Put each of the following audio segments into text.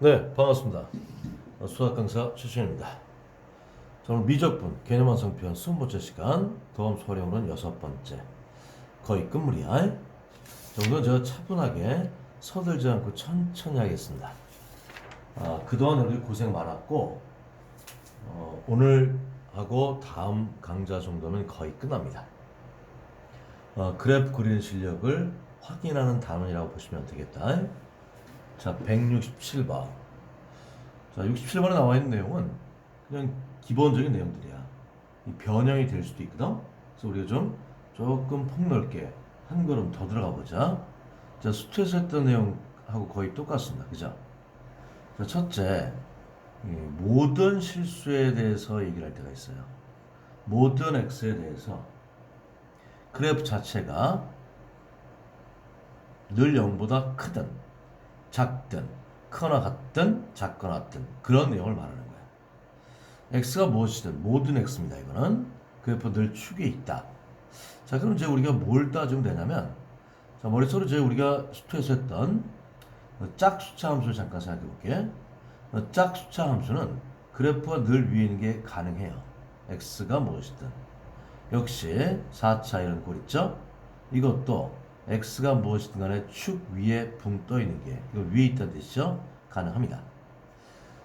네, 반갑습니다. 어, 수학 강사 최신입니다. 저는 미적분 개념 완성편 20번째 시간 도움 소활용론 여섯 번째 거의 끝물이야. 자, 오늘은 제가 차분하게 서들지 않고 천천히 하겠습니다. 아, 그동안 우리 고생 많았고 어, 오늘 하고 다음 강좌 정도면 거의 끝납니다. 어, 그래프 그리는 실력을 확인하는 단원이라고 보시면 되겠다. 자, 167번. 자, 67번에 나와 있는 내용은 그냥 기본적인 내용들이야. 이 변형이 될 수도 있거든. 그래서 우리가 좀 조금 폭넓게 한 걸음 더 들어가 보자. 자, 수트에서 했던 내용하고 거의 똑같습니다. 그죠? 자, 첫째, 이 모든 실수에 대해서 얘기를 할 때가 있어요. 모든 x에 대해서 그래프 자체가 늘 0보다 크든 작든 크거나 같든 작거나 같든 그런 내용을 말하는 거야. x가 무엇이든 모든 x입니다. 이거는 그래프 늘 축에 있다. 자, 그럼 이제 우리가 뭘 따지면 되냐면 자, 머릿속으로 이제 우리가 수트에서 했던 그 짝수차 함수를 잠깐 생각해 볼게. 그 짝수차 함수는 그래프가 늘 위에 있는 게 가능해요. x가 무엇이든. 역시 4차 이런 꼴 있죠? 이것도 x가 무엇이든 간에 축 위에 붕 떠 있는 게 이거 위에 있다는 뜻이죠? 가능합니다.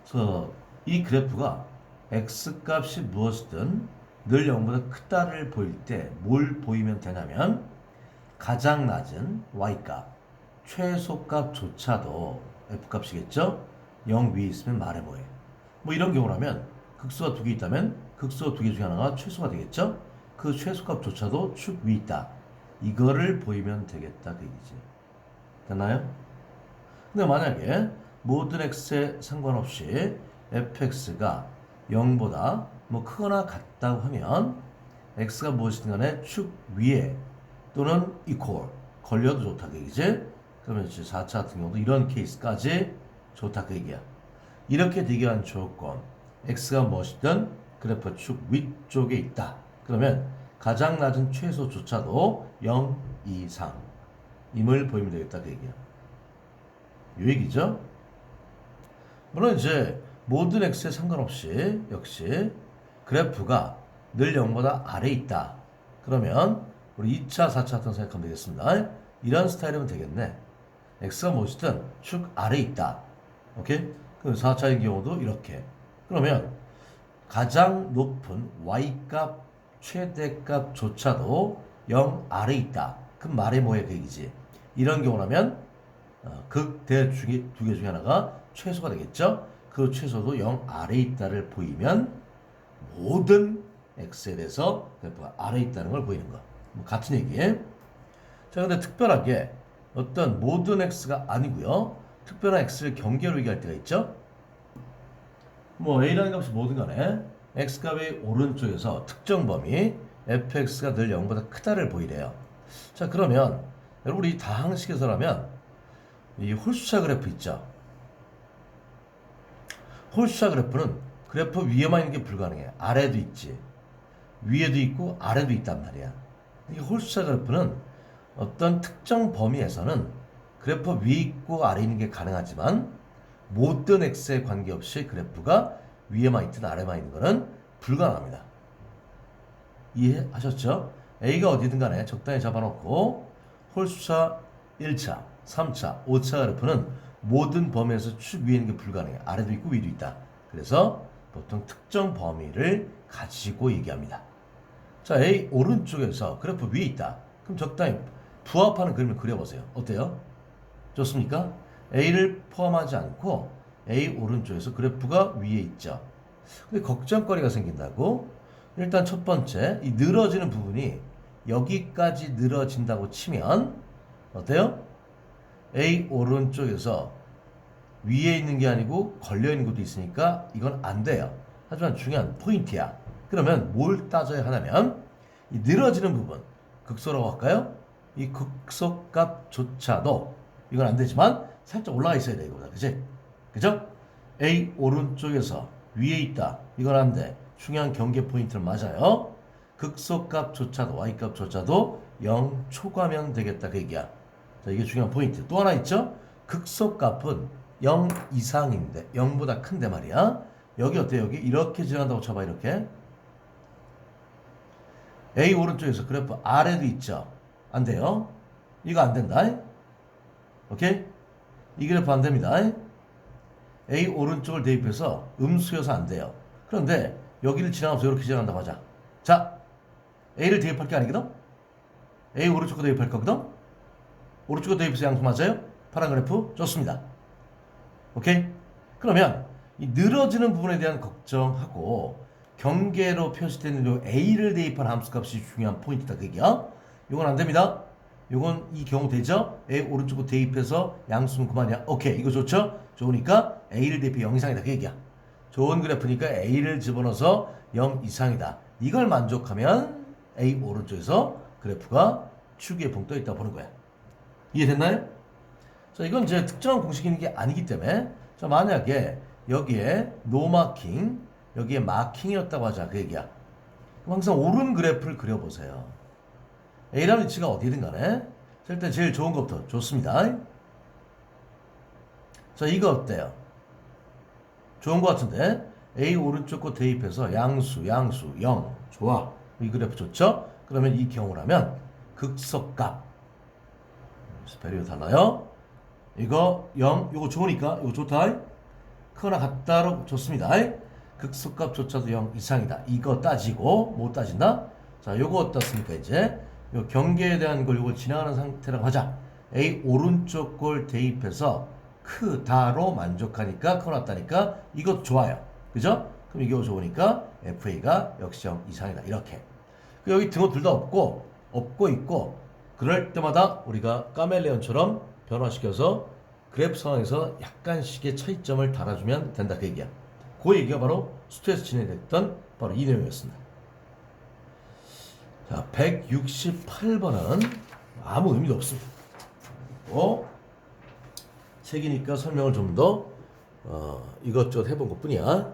그래서 이 그래프가 x 값이 무엇이든 늘 0보다 크다를 보일 때 뭘 보이면 되냐면 가장 낮은 y 값 최소 값조차도 f 값이겠죠? 0 위에 있으면 말해 뭐해. 뭐 이런 경우라면 극수가 두 개 있다면 극수 두개 중에 하나가 최소가 되겠죠? 그 최소 값조차도 축위 있다. 이거를 보이면 되겠다 그 얘기지. 됐나요? 근데 만약에 모든 x에 상관없이 fx가 0보다 뭐 크거나 같다고 하면 x가 무엇이든 간에 축 위에 또는 equal 걸려도 좋다 그 얘기지. 그러면 이제 4차 같은 경우도 이런 케이스까지 좋다 그 얘기야. 이렇게 되게 한 조건 x가 무엇이든 그래프 축 위쪽에 있다. 그러면 가장 낮은 최소조차도 0 이상 임을 보이면 되겠다 그 얘기야. 이 얘기죠. 물론 이제 모든 x에 상관없이 역시 그래프가 늘 0보다 아래 있다. 그러면 우리 2차, 4차 같은 거 생각하면 되겠습니다. 이런 스타일이면 되겠네. x가 무엇이든 축 아래 있다. 오케이? 그럼 4차의 경우도 이렇게. 그러면 가장 높은 y 값 최대값조차도 0 아래 있다. 그럼 말이 뭐야 그 얘기지. 이런 경우라면 어, 극대 중에 두 개 중에 하나가 최소가 되겠죠. 그 최소도 0 아래 있다를 보이면 모든 x에 대해서 그래프가 아래 있다는 걸 보이는 거. 뭐 같은 얘기에. 자, 근데 특별하게 어떤 모든 x가 아니고요. 특별한 x를 경계로 얘기할 때가 있죠. 뭐 a라는 값이 뭐든 간에 x 값의 오른쪽에서 특정 범위 fx가 늘 0보다 크다를 보이래요. 자 그러면 여러분 우리 다항식에서라면 이 홀수차 그래프 있죠. 홀수차 그래프는 그래프 위에만 있는 게 불가능해. 아래도 있지. 위에도 있고 아래도 있단 말이야. 이 홀수차 그래프는 어떤 특정 범위에서는 그래프 위에 있고 아래 있는 게 가능하지만 모든 x에 관계없이 그래프가 위에만 있든 아래만 있는 것은 불가능합니다. 이해하셨죠? A가 어디든 간에 적당히 잡아놓고 홀수차 1차, 3차, 5차 그래프는 모든 범위에서 축 위에 있는 게 불가능해. 아래도 있고 위도 있다. 그래서 보통 특정 범위를 가지고 얘기합니다. 자, A 오른쪽에서 그래프 위에 있다. 그럼 적당히 부합하는 그림을 그려보세요. 어때요? 좋습니까? A를 포함하지 않고 A 오른쪽에서 그래프가 위에 있죠. 근데 걱정거리가 생긴다고? 일단 첫 번째, 이 늘어지는 부분이 여기까지 늘어진다고 치면 어때요? A 오른쪽에서 위에 있는 게 아니고 걸려 있는 것도 있으니까 이건 안 돼요. 하지만 중요한 포인트야. 그러면 뭘 따져야 하냐면 이 늘어지는 부분 극소라고 할까요? 이 극소값조차도 이건 안 되지만 살짝 올라가 있어야 돼 이거보다 그지? 그죠? A 오른쪽에서 위에 있다 이건 안 돼. 중요한 경계 포인트는 맞아요. 극소값조차도 y값조차도 0 초과면 되겠다 그 얘기야. 자 이게 중요한 포인트. 또 하나 있죠? 극소값은 0 이상인데 0보다 큰데 말이야. 여기 어때 여기 이렇게 지나간다고 쳐봐 이렇게. A 오른쪽에서 그래프 아래도 있죠. 안 돼요. 이거 안 된다. 오케이? 이 그래프 안 됩니다. A 오른쪽을 대입해서 음수여서 안 돼요. 그런데 여기를 지나가면서 이렇게 지나간다고 하자. 자, A를 대입할 게 아니거든? A 오른쪽으로 대입할 거거든? 오른쪽으로 대입해서 양수 맞아요? 파란 그래프? 좋습니다. 오케이? 그러면 이 늘어지는 부분에 대한 걱정하고 경계로 표시되는 요 A를 대입한 함수값이 중요한 포인트다 그게야. 이건 안 됩니다. 이건 이 경우 되죠? A 오른쪽으로 대입해서 양수는 그만이야. 오케이 이거 좋죠? 좋으니까 A를 대입해 0 이상이다 그 얘기야. 좋은 그래프니까 A를 집어넣어서 0 이상이다. 이걸 만족하면 A 오른쪽에서 그래프가 축에 봉떠 있다 보는 거야. 이해됐나요? 자, 이건 이제 특정한 있는 게 아니기 때문에 자, 만약에 여기에 노마킹 여기에 마킹이었다고 하자 그 얘기야. 항상 오른 그래프를 그려보세요. A라는 위치가 어디든 간에 자, 일단 제일 좋은 것부터 좋습니다. 자 이거 어때요? 좋은 것 같은데? A 오른쪽 거 대입해서 양수 양수 0 좋아. 이 그래프 좋죠? 그러면 이 경우라면 극소값. 스페리오 달라요. 이거 0 이거 좋으니까 이거 좋다. 크거나 같다로 좋습니다. 극소값조차도 0 이상이다. 이거 따지고 못 따진다? 자 요거 어떻습니까 이제 요 경계에 대한 걸 요걸 지나가는 상태라고 하자. A 오른쪽 걸 대입해서 크다로 만족하니까 커놨다니까 이것 좋아요. 그죠? 그럼 이게 좋으니까 FA가 역시 0 이상이다. 이렇게. 그 여기 등호 둘 다 없고 없고 있고 그럴 때마다 우리가 카멜레온처럼 변화시켜서 그래프 상황에서 약간씩의 차이점을 달아주면 된다. 그 얘기야. 그 얘기가 바로 스트레스 진행됐던 바로 이 내용이었습니다. 자, 168번은 아무 의미도 없습니다. 어? 책이니까 설명을 좀더 어, 이것저것 해본 것 뿐이야.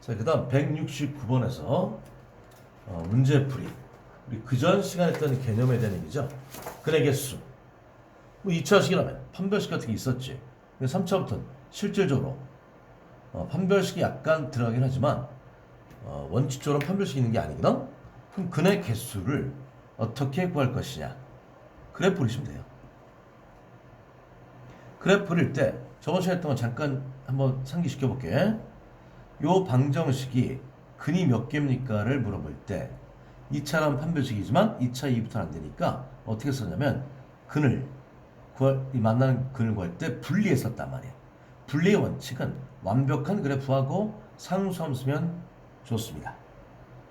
자, 그 다음 169번에서 어, 문제풀이. 우리 그전 시간에 했던 개념에 대한 얘기죠. 근의 개수. 뭐 2차식이라면 판별식 같은 게 있었지. 3차부터는 실질적으로 어, 판별식이 약간 들어가긴 하지만 어, 원칙적으로 판별식이 있는 게 아니거든. 그럼 근의 개수를 어떻게 구할 것이냐. 그래프 그리시면 돼요. 그래프 그릴 때 저번 시간에 했던 거 잠깐 한번 상기시켜 볼게. 요 방정식이 근이 몇 개입니까를 물어볼 때 2차란 판별식이지만 2차 2부터 안 되니까 어떻게 썼냐면 근을 구할 이 만나는 근을 구할 때 분리했었단 말이야. 분리의 원칙은 완벽한 그래프하고 상수함수면 좋습니다.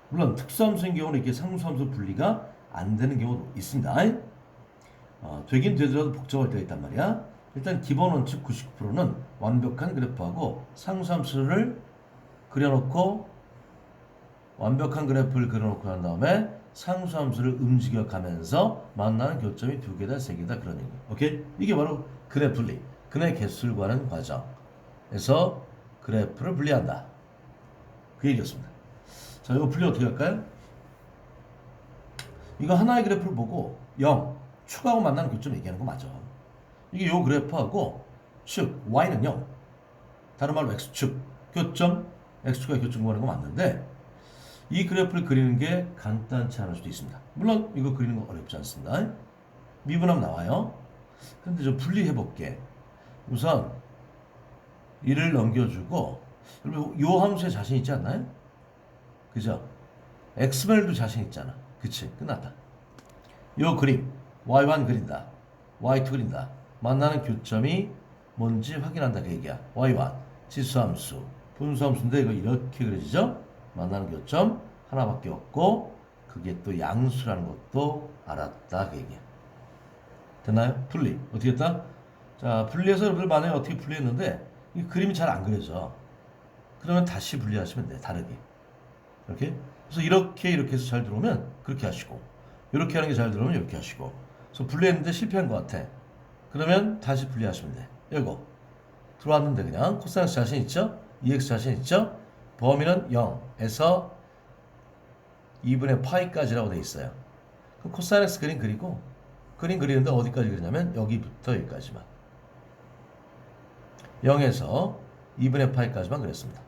물론 특수함수인 경우는 이렇게 상수함수 분리가 안 되는 경우도 있습니다. 어, 되긴 되더라도 복잡할 때가 있단 말이야. 일단 기본 원칙 99%는 완벽한 그래프하고 상수함수를 그려놓고 완벽한 그래프를 그려놓고 난 다음에 상수함수를 움직여 가면서 만나는 교점이 두 개다 세 개다 그런 얘기. 오케이? 이게 바로 그래프 분리. 근의 개수를 구하는 과정에서 그래프를 분리한다. 그 얘기였습니다. 자, 이거 분리 어떻게 할까요? 이거 하나의 그래프를 보고 0 축하하고 만나는 교점 얘기하는 거 맞아. 이게 요 그래프하고 축 y는 0 다른 말로 x축 교점 x축과 교점 구하는 거 맞는데 이 그래프를 그리는 게 간단치 않을 수도 있습니다. 물론 이거 그리는 거 어렵지 않습니다. 미분하면 나와요. 근데 좀 분리해 볼게. 우선 이를 넘겨주고 여러분 요 함수에 자신 있지 않나요? 그죠? x멜도 자신 있잖아. 그치? 끝났다. 요 그림 y1 그린다. y2 그린다. 만나는 교점이 뭔지 확인한다 그 얘기야. y1 지수함수 분수함수인데 이거 이렇게 그려지죠? 만나는 교점 하나밖에 없고 그게 또 양수라는 것도 알았다 그 얘기야. 됐나요? 분리 어떻게 했다? 자 분리해서 여러분들 만약에 어떻게 분리했는데 이 그림이 잘 안 그려져. 그러면 다시 분리하시면 돼 다르게. 이렇게 그래서 이렇게 이렇게 해서 잘 들어오면 그렇게 하시고 이렇게 하는 게 잘 들어오면 이렇게 하시고 그래서 분리했는데 실패한 것 같아. 그러면 다시 분리하시면 돼. 이거 들어왔는데 그냥 코사인스 자신 있죠? EX 자신 있죠? 범위는 0에서 2분의 파이까지라고 돼 있어요. 그럼 코사인스 그림 그리고 그림 그리는데 어디까지 그리냐면 여기부터 여기까지만. 0에서 2분의 파이까지만 그렸습니다.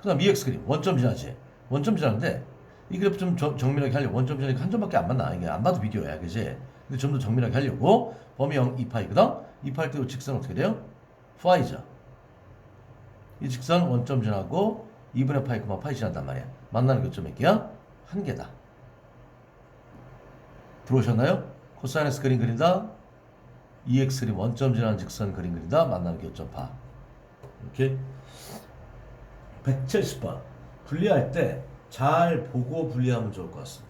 그 다음 EX 그림 원점 지나지 원점 지나는데 이 그래프 좀 정- 정밀하게 하려고 원점 지나니까 한 점밖에 안 맞나 이게 안 봐도 비디오야 그지 근데 좀 더 정밀하게 하려고. 범위 0 2파이거든 2파이 때이 직선 어떻게 돼요? 파이죠 이 직선 원점 지나고 2분의 파이 파이 지난단 말이야. 만나는 교점 몇 개야? 한 개다. 들어오셨나요? 코사이너스 그림 그린다. EX 그림 원점 지나는 직선 그림 그린다. 만나는 교점 파? 이렇게. 170번. 분리할 때 잘 보고 분리하면 좋을 것 같습니다.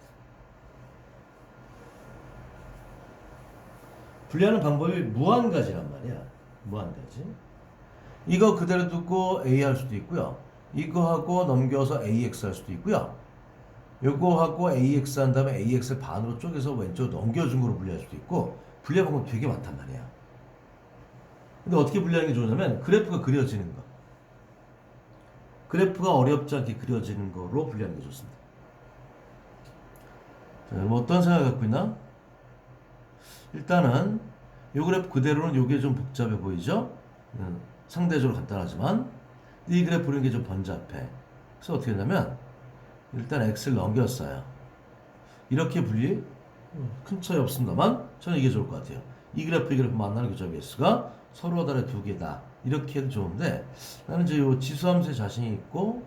분리하는 방법이 무한 가지란 말이야. 무한 가지. 이거 그대로 두고 A 할 수도 있고요. 이거 하고 넘겨서 AX 할 수도 있고요. 요거 하고 AX 한 다음에 AX를 반으로 쪼개서 왼쪽 넘겨준 거로 분리할 수도 있고 분리할 방법 되게 많단 말이야. 근데 어떻게 분리하는 게 좋냐면 그래프가 그려지는 거. 그래프가 어렵지 않게 그려지는 거로 분리하는 게 좋습니다. 자, 여러분 어떤 생각 갖고 있나? 일단은 요 그래프 그대로는 요게 좀 복잡해 보이죠? 음, 상대적으로 간단하지만 이 그래프 그리는 게 좀 번잡해. 그래서 어떻게 했냐면 일단 x를 넘겼어요. 이렇게 분리 음, 큰 차이 없습니다만 저는 이게 좋을 것 같아요. 이 그래프 이 그래프 만나는 교점 S가 서로 다른 두 개다. 이렇게 해도 좋은데 나는 이제 요 지수함수에 자신이 있고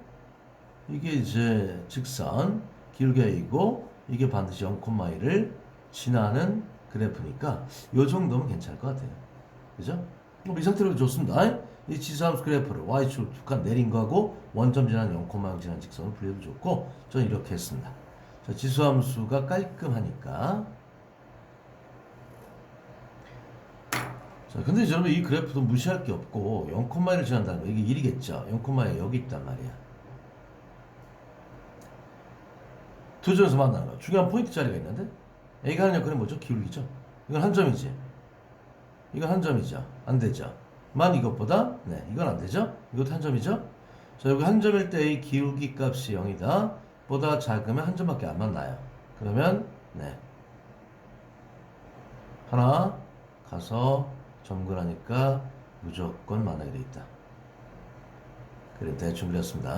이게 이제 직선 길게 이고 이게 반드시 0,1을 지나는 그래프니까 요 정도면 괜찮을 것 같아요. 그죠? 뭐이 상태로 좋습니다. 이 지수함수 그래프를 y축 두칸 내린 거하고 원점 지나는 0,0 지나는 직선을 분리해도 좋고 저는 이렇게 했습니다. 자, 지수함수가 깔끔하니까 자, 근데 여러분 이 그래프도 무시할 게 없고 0,1을 지난다는 거 이게 1이겠죠. 0,1이 여기 있단 말이야. 두 점에서 만나는 거. 중요한 포인트 자리가 있는데 A가 하는 역할은 뭐죠? 기울기죠. 이건 한 점이지. 이건 한 점이죠. 안 되죠. 만 이것보다 네, 이건 안 되죠. 이것도 한 점이죠. 자, 여기 한 점일 때이 기울기 값이 0이다. 보다 작으면 한 점밖에 안 만나요. 그러면 네. 하나 가서 점근하니까 무조건 만나게 돼 있다. 그림 대충 그렸습니다.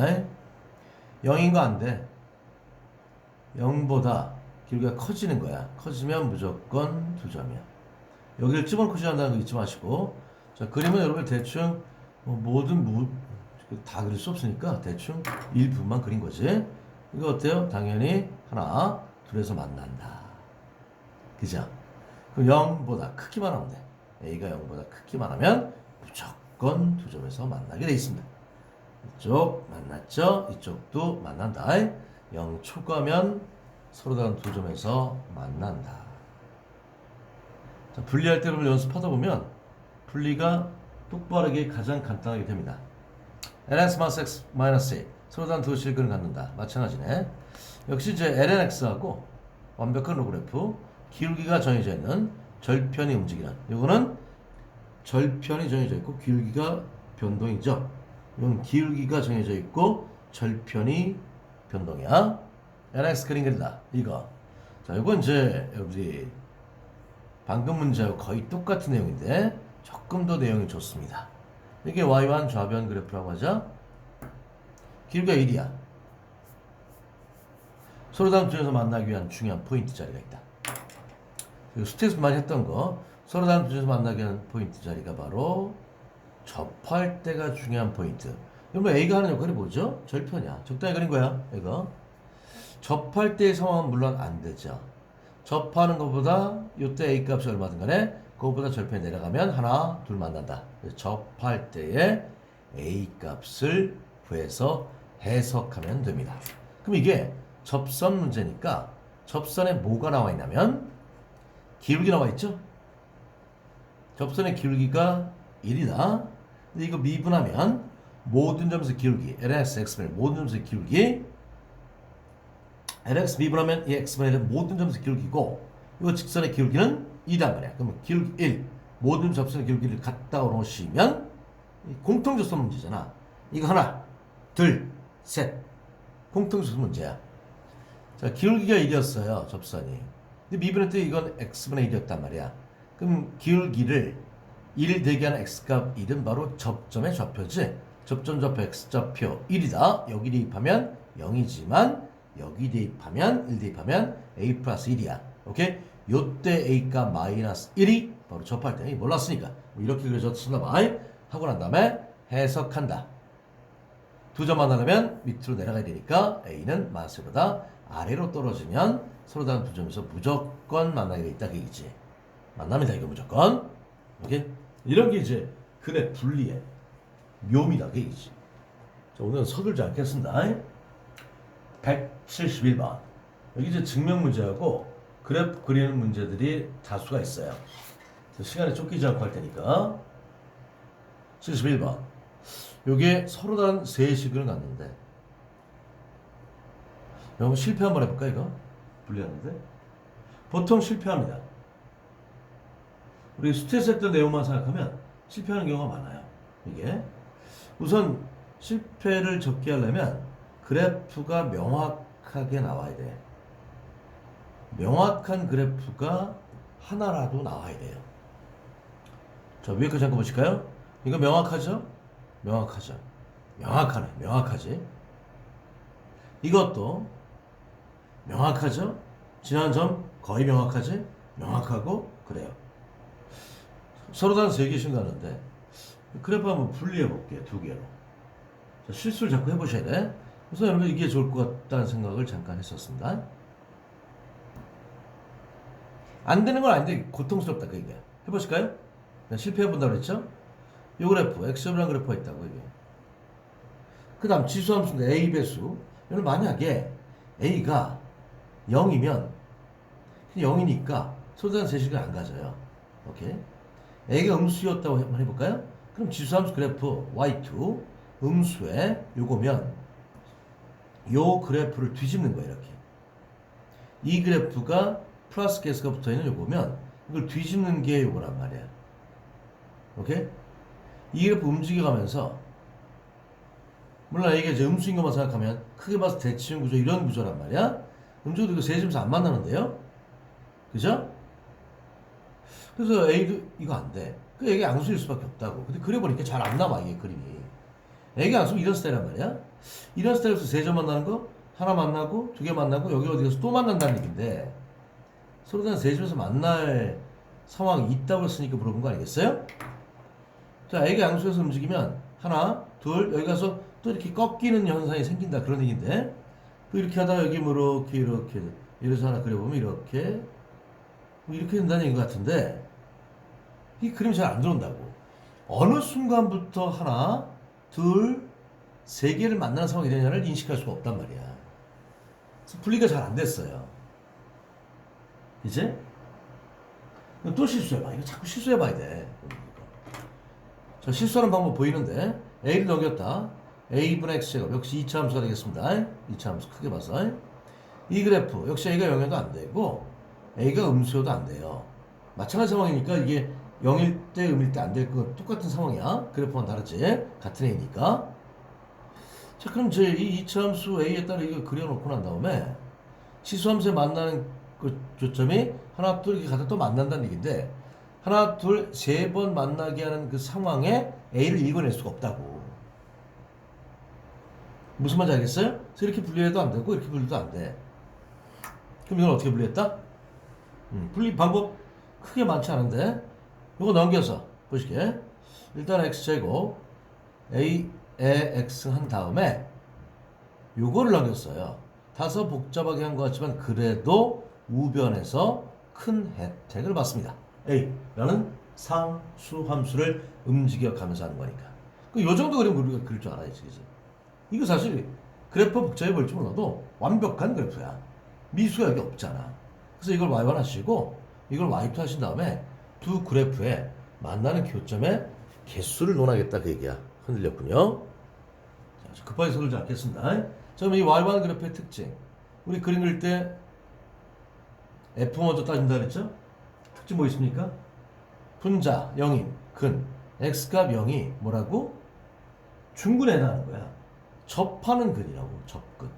0인 거 안 돼. 0보다 길이가 커지는 거야. 커지면 무조건 두 점이야. 여기를 집어넣고 시작한다는 거 잊지 마시고. 자, 그림은 여러분 대충 뭐 모든 무, 다 그릴 수 없으니까 대충 일부만 그린 거지. 이거 어때요? 당연히 하나, 둘에서 만난다. 그죠? 그럼 0보다 크기만 하면 돼. A가 0보다 크기만 하면 무조건 두 점에서 만나게 돼 있습니다. 이쪽 만났죠? 이쪽도 만난다. 0 초과면 서로 다른 두 점에서 만난다. 자, 분리할 때 여러분 연습하다 보면 분리가 똑바르게 가장 간단하게 됩니다. ln x 마이너스 서로 다른 두 실근을 갖는다. 마찬가지네. 역시 이제 lnx하고 완벽한 로그래프 기울기가 정해져 있는 절편이 움직이는 이거는 절편이 정해져 있고 기울기가 변동이죠. 이건 기울기가 정해져 있고 절편이 변동이야. NX 그림 그린다. 이거. 자, 이건 이제 우리 방금 문제하고 거의 똑같은 내용인데 조금 더 내용이 좋습니다. 이게 Y완 좌변 그래프라고 하죠. 길이가 1이야. 서로 다른 점에서 만나기 위한 중요한 포인트 자리가 있다. 그리고 수트에서 많이 했던 거 서로 다른 점에서 만나기 위한 포인트 자리가 바로 접할 때가 중요한 포인트. 여러분 A가 하는 역할이 뭐죠? 절편이야. 적당히 그린 거야. 이거. 접할 때의 상황은 물론 안 되죠. 접하는 것보다 이때 A 값이 얼마든 간에 그것보다 절편이 내려가면 하나, 둘 만난다. 접할 때의 A 값을 구해서 해석하면 됩니다. 그럼 이게 접선 문제니까 접선에 뭐가 나와 있냐면 기울기 나와 있죠? 접선의 기울기가 1이다. 근데 이거 미분하면 모든 점에서 기울기, LX, X분의 모든 점에서 기울기 LX 미분하면 이 X분의 1은 모든 점에서 기울기고 이거 직선의 기울기는 2단 말이야. 그러면 기울기 1 모든 접선의 기울기를 갖다 놓으시면 공통접선 문제잖아. 이거 하나, 둘, 셋 공통접선 문제야. 자 기울기가 1이었어요 접선이. 근데 미분할 때 이건 X분의 1이었단 말이야. 그럼 기울기를 1 되게 하는 x값 1은 바로 접점의 좌표지. 접점 좌표 x좌표 1이다. 여기 대입하면 0이지만 여기 대입하면 1 대입하면 a 플러스 1이야. 오케이? 요때 a값 마이너스 1이 바로 접할 때 몰랐으니까 뭐 이렇게 그려졌나 봐. 하고 난 다음에 해석한다. 두 점 만나려면 밑으로 내려가야 되니까 a는 마스보다 아래로 떨어지면 서로 다른 두 점에서 무조건 만나게 돼 있다 그 얘기지. 만납니다 이거 무조건. 오케이? 이런 게 이제 근의 분리의 묘미다 그 얘기지. 자, 오늘은 서둘지 않겠습니다. 171번. 여기 이제 증명 문제하고 그래프 그리는 문제들이 다수가 있어요. 시간에 쫓기지 않고 할 테니까. 71번. 요게 서로 다른 세 식을 갖는데. 여러분 실패 한번 해볼까 이거? 분리하는데. 보통 실패합니다. 우리 스트레스 했던 내용만 생각하면 실패하는 경우가 많아요. 이게. 우선 실패를 적게 하려면 그래프가 명확하게 나와야 돼. 명확한 그래프가 하나라도 나와야 돼요. 자, 위에 거 잠깐 보실까요? 이거 명확하죠? 명확하죠. 명확하네. 명확하지. 이것도 명확하죠? 지난 점 거의 명확하지? 명확하고 그래요. 서로 다른 세 개씩 나는데 그래프 한번 분리해 볼게요. 두 개로. 자, 실수를 자꾸 해보셔야 돼. 그래서 여러분 이게 좋을 것 같다는 생각을 잠깐 했었습니다. 안 되는 건 아닌데 고통스럽다 그 얘기야. 해보실까요? 네, 실패해 본다고 그랬죠? 요 그래프 x라는 그래프가 있다고 이게. 그 다음 지수함수인데 a 배수. 여러분 만약에 a가 0이면 0이니까 소수단 세식을 안 가져요. 오케이? a가 음수였다고 한번 해볼까요? 그럼 지수함수 그래프 y2 음수에 요거면 요 그래프를 뒤집는 거예요 이렇게 이 그래프가 플러스 계수가 붙어 있는 요거면 이걸 뒤집는 게 요거란 말이야 오케이? 이 그래프 움직여가면서 물론 이게 이제 음수인 것만 생각하면 크게 봐서 대칭 구조 이런 구조란 말이야 음수도 이거 세 점에서 안 만나는데요 그죠? 그래서 A도 이거 안 돼. 그 애가 양수일 수밖에 없다고. 근데 그려보니까 잘 안 나와, 이게 그림이. 애가 양수면 이런 스타일란 말이야. 이런 스타일에서 세 점 만나는 거, 하나 만나고, 두 개 만나고, 여기 어디 가서 또 만난다는 얘기인데, 서로 다른 세 점에서 만날 상황이 있다고 했으니까 물어본 거 아니겠어요? 자, 애가 양수에서 움직이면, 하나, 둘, 여기 가서 또 이렇게 꺾이는 현상이 생긴다. 그런 얘기인데, 또 이렇게 하다가 여기 뭐 이렇게, 이렇게, 이래서 하나 그려보면 이렇게, 뭐 이렇게 된다는 얘기 같은데 이 그림이 잘 안 들어온다고 어느 순간부터 하나 둘 세 개를 만나는 상황이 되냐를 인식할 수가 없단 말이야. 그래서 분리가 잘 안 됐어요. 이제? 또 실수해봐. 이거 자꾸 실수해봐야 돼. 자, 실수하는 방법 보이는데? A를 넘겼다. A분의 x제곱. 역시 2차 함수가 되겠습니다. 2차 함수 크게 봐서. 이 그래프. 역시 a가 0에도 안 되고 A가 음수여도 안 돼요. 마찬가지 상황이니까 이게 0일 때, 음일 때 안될거 똑같은 상황이야. 그래프만 다르지? 같은 A니까. 자, 그럼 제이 이차함수 A에 따라 이거 그려놓고 난 다음에 치수함수에 만나는 그 조점이 하나, 둘 이렇게 가다 또 만난다는 얘기인데 하나, 둘, 세 번 만나게 하는 그 상황에 A를 읽어낼 수가 없다고. 무슨 말인지 알겠어요? 그래서 이렇게 분리해도 안 되고 이렇게 분리도 안 돼. 그럼 이건 어떻게 분리했다? 음, 분리 방법 크게 많지 않은데 이거 넘겨서 보시게 일단 x제곱 a에 x 한 다음에 요거를 넘겼어요. 다소 복잡하게 한 것 같지만 그래도 우변에서 큰 혜택을 받습니다. A라는 상수 함수를 움직여 가면서 하는 거니까. 요 정도 그림 우리가 그릴 줄 알아야지 그지 이거 사실 그래프 복잡해 볼지 몰라도 완벽한 그래프야. 여기 없잖아. 그래서 이걸 y1 하시고 이걸 y2 하신 다음에 두 그래프에 만나는 교점의 개수를 논하겠다 그 얘기야. 흔들렸군요. 자, 급하게 서두르지 않겠습니다. 자, 그럼 이 y1 그래프의 특징. 우리 그림 그릴 때 f 먼저 따진다 그랬죠? 특징 뭐 있습니까? 분자 0인 근 x값 0이 뭐라고? 중근에 해당하는 거야. 접하는 근이라고 접근.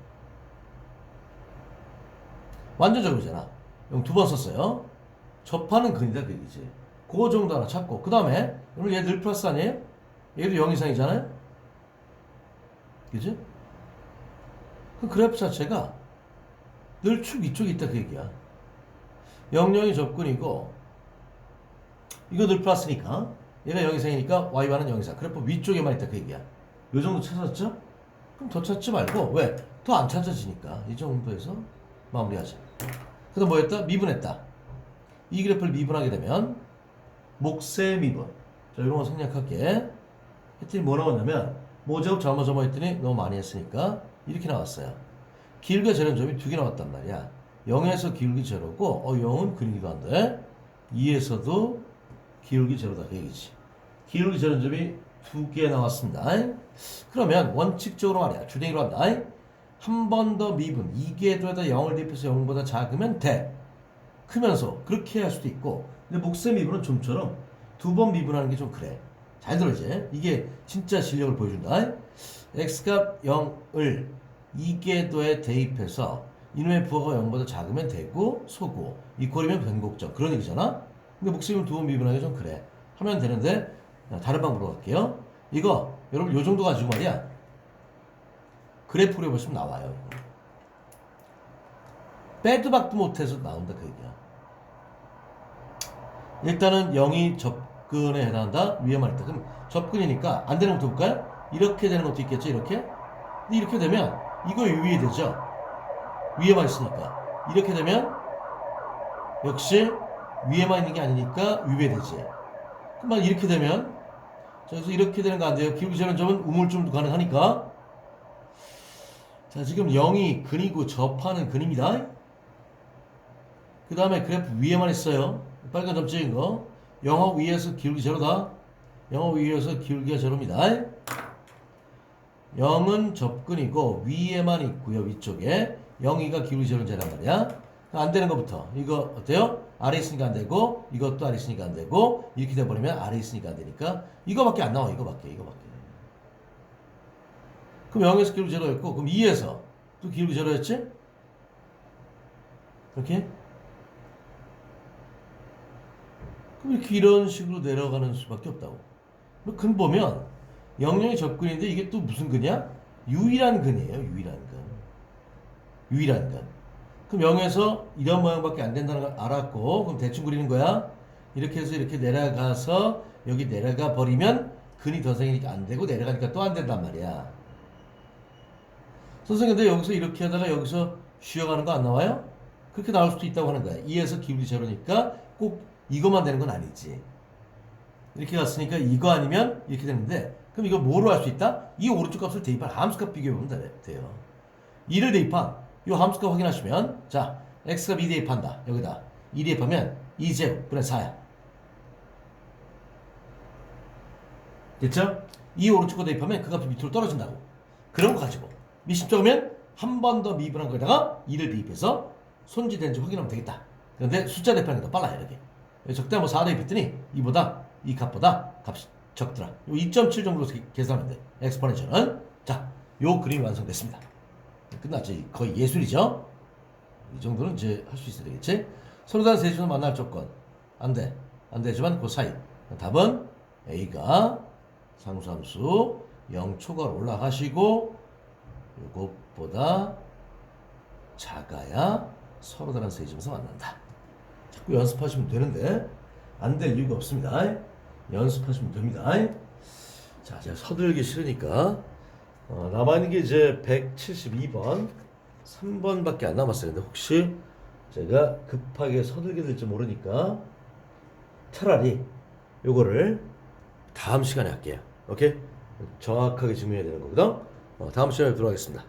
완전 접이잖아. 두번 썼어요. 접하는 근이다 그 얘기지. 그 정도 하나 찾고 그 다음에 그럼 얘늘 플러스 아니에요? 얘도 0 이상이잖아요? 그지? 그 그래프 자체가 늘축 위쪽에 있다 그 얘기야. 0, 0이 접근이고 이거 늘 플러스니까 얘가 0 이상이니까 y바는 0 이상. 그래프 위쪽에만 있다 그 얘기야. 요 정도 찾았죠? 그럼 더 찾지 말고 왜? 더 안 찾아지니까 이 정도에서 마무리하자. 그다음 뭐였다? 미분했다. 이 그래프를 미분하게 되면 목세 미분. 자 이런 거 생략할게. 했더니 뭐 나왔냐면 모제곱 점어 했더니 너무 많이 했으니까 이렇게 나왔어요. 기울기 제로는 점이 두 개 나왔단 말이야. 0에서 기울기 제로고 어 0은 그리기도 한데 2에서도 기울기 제로다 그 얘기지. 기울기 제로는 점이 두 개 나왔습니다. 그러면 원칙적으로 말이야. 주댕이로 한다. 한 번 더 미분 2계도에다 0을 대입해서 0보다 작으면 돼. 크면서 그렇게 할 수도 있고 근데 목세 미분은 좀처럼 두 번 미분하는 게 좀 그래. 잘 들어 이제 이게 진짜 실력을 보여준다. x값 0을 2계도에 대입해서 이놈의 부호가 0보다 작으면 되고 소고 이꼴이면 변곡점 그런 얘기잖아. 근데 미분 두번 미분하기 좀 그래. 하면 되는데 자, 다른 방법으로 갈게요. 이거 여러분 요 정도 가지고 말이야. 그래프 그려보시면 나와요. 이거. 빼도 박도 못해서 나온다 그 얘기야. 일단은 0이 접근에 해당한다. 위에만 있다. 그럼 접근이니까 안 되는 것도 볼까요? 이렇게 되는 것도 있겠죠. 이렇게. 근데 이렇게 되면 이거 위에 되죠. 위에만 있으니까. 이렇게 되면 역시 위에만 있는 게 아니니까 위에 되지. 그럼 이렇게 되면 자, 그래서 이렇게 되는 거 안 돼요. 기울기 제로는 점은 우물쭈물도 가능하니까. 자, 지금 0이 근이고 접하는 근입니다. 그 다음에 그래프 위에만 있어요. 빨간 점 찍은 거. 0하고 위에서 기울기 제로다. 0하고 위에서 기울기가 제로입니다. 0은 접근이고 위에만 있고요. 위쪽에. 0이가 기울기 제로는 제란 말이야. 안 되는 것부터. 이거 어때요? 아래 있으니까 안 되고 이것도 아래 있으니까 안 되고 이렇게 돼버리면 아래 있으니까 안 되니까 이거밖에 안 나와. 이거밖에. 이거밖에. 그럼 0에서 기울기 제로였고 그럼 2에서 또 기울기 제로였지? 이렇게? 그럼 이렇게 이런 식으로 내려가는 수밖에 없다고. 근 보면 영영이 접근인데 이게 또 무슨 근이야? 유일한 근이에요. 유일한 근. 유일한 근. 그럼 0에서 이런 모양밖에 안 된다는 걸 알았고 그럼 대충 그리는 거야. 이렇게 해서 이렇게 내려가서 여기 내려가 버리면 근이 더 생기니까 안 되고 내려가니까 또 안 된단 말이야. 선생님 근데 여기서 이렇게 하다가 여기서 쉬어가는 거 안 나와요? 그렇게 나올 수도 있다고 하는 거야. 2에서 기울기 제로니까 꼭 이것만 되는 건 아니지. 이렇게 갔으니까 이거 아니면 이렇게 되는데 그럼 이거 뭐로 할 수 있다? 이 오른쪽 값을 대입한 함수값 비교해보면 돼- 돼요. 2를 대입한 이 함수값 확인하시면 자 x값 2 대입한다. 여기다 2 대입하면 2제곱 분의 4야. 됐죠? 이 오른쪽 거 대입하면 그 값이 밑으로 떨어진다고. 그런 거 가지고 미심쩍으면 한 번 더 미분한 거에다가 2를 대입해서 손지된지 확인하면 되겠다. 그런데 숫자 대입하는 게 더 빨라요, 이렇게. 적다 뭐4 대 입했더니 이보다 이 값보다 값이 적더라. 요 2.7 정도로 계- 계산하면 돼. 엑스포넨셜은 자, 요 그림이 완성됐습니다. 끝났지. 거의 예술이죠. 이 정도는 이제 할 수 있어야 되겠지. 서로 다른 세준을 만날 조건 안 돼. 안 되지만 그 사이. 답은 A가 상수함수 0초가 올라가시고 이것보다 작아야 서로 다른 세점에서 만난다. 연습하시면 되는데 안 될 이유가 없습니다. 연습하시면 됩니다. 자, 제가 서들기 싫으니까 어, 남아있는 게 이제 172번 3번밖에 안 남았어요. 근데 혹시 제가 급하게 서들게 될지 모르니까 차라리 요거를 다음 시간에 할게요. 오케이? 정확하게 증명해야 되는 거거든. 어, 다음 시간에 뵙도록 하겠습니다.